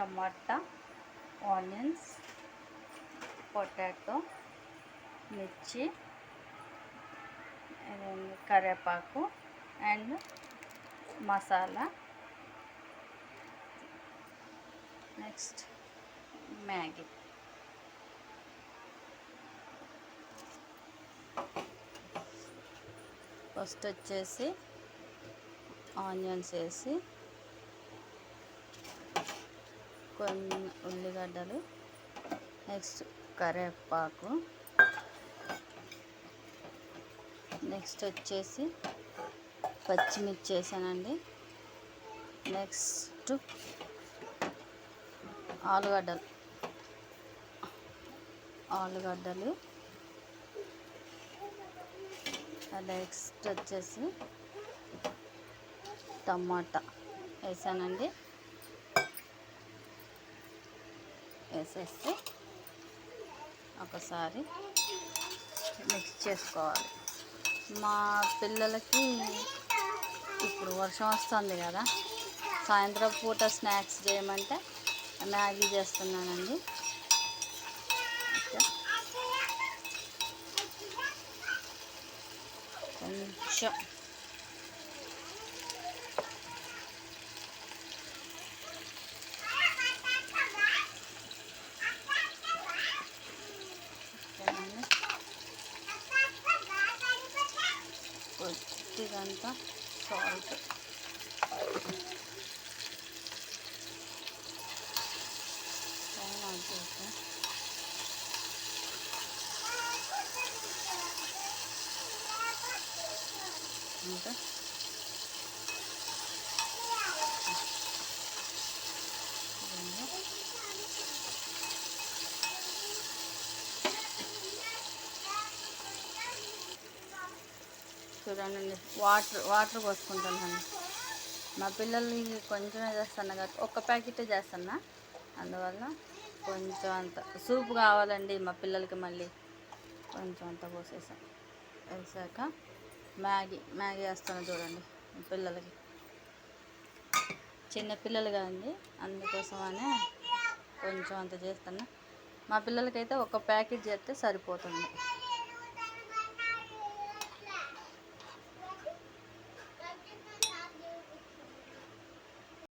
టమాటా onions potato మిర్చి కరివేపాకు and masala. Next Maggi. First వచ్చేసి ఆనియన్స్ వేసి కొన్ని ఉల్లిగడ్డలు నెక్స్ట్ కరివేపాకు. నెక్స్ట్ వచ్చేసి పచ్చిమిర్చి వేసానండి నెక్స్ట్ ఆలుగడ్డలు. ఆలుగడ్డలు. నెక్స్ట్ వచ్చేసి టమాటా వేసానండి. వేసేసి ఒకసారి మిక్స్ చేసుకోవాలి మా పిల్లలకి ఇప్పుడు వర్షం వస్తుంది కదా సాయంత్రం పూట స్నాక్స్ చేయమంటే మ్యాగీ చేస్తున్నానండి ఓకే. కొంచెం కొద్దిగంత సాల్ట్ ఇంకా చూడండి. వాటర్ వాటర్ పోసుకుంటానండి మా పిల్లలకి కొంచెమే చేస్తాను కాబట్టి ఒక్క ప్యాకెటే చేస్తాను అందువల్ల కొంచెం అంత సూప్ కావాలండి మా పిల్లలకి మళ్ళీ. కొంచెం అంత పోసేసాం. వేసాక మ్యాగీ మ్యాగీ వేస్తాను చూడండి పిల్లలకి. చిన్న పిల్లలు కదండి అందుకోసమనే కొంచెం అంత చేస్తాను మా పిల్లలకైతే ఒక ప్యాకెట్ చేస్తే సరిపోతుంది.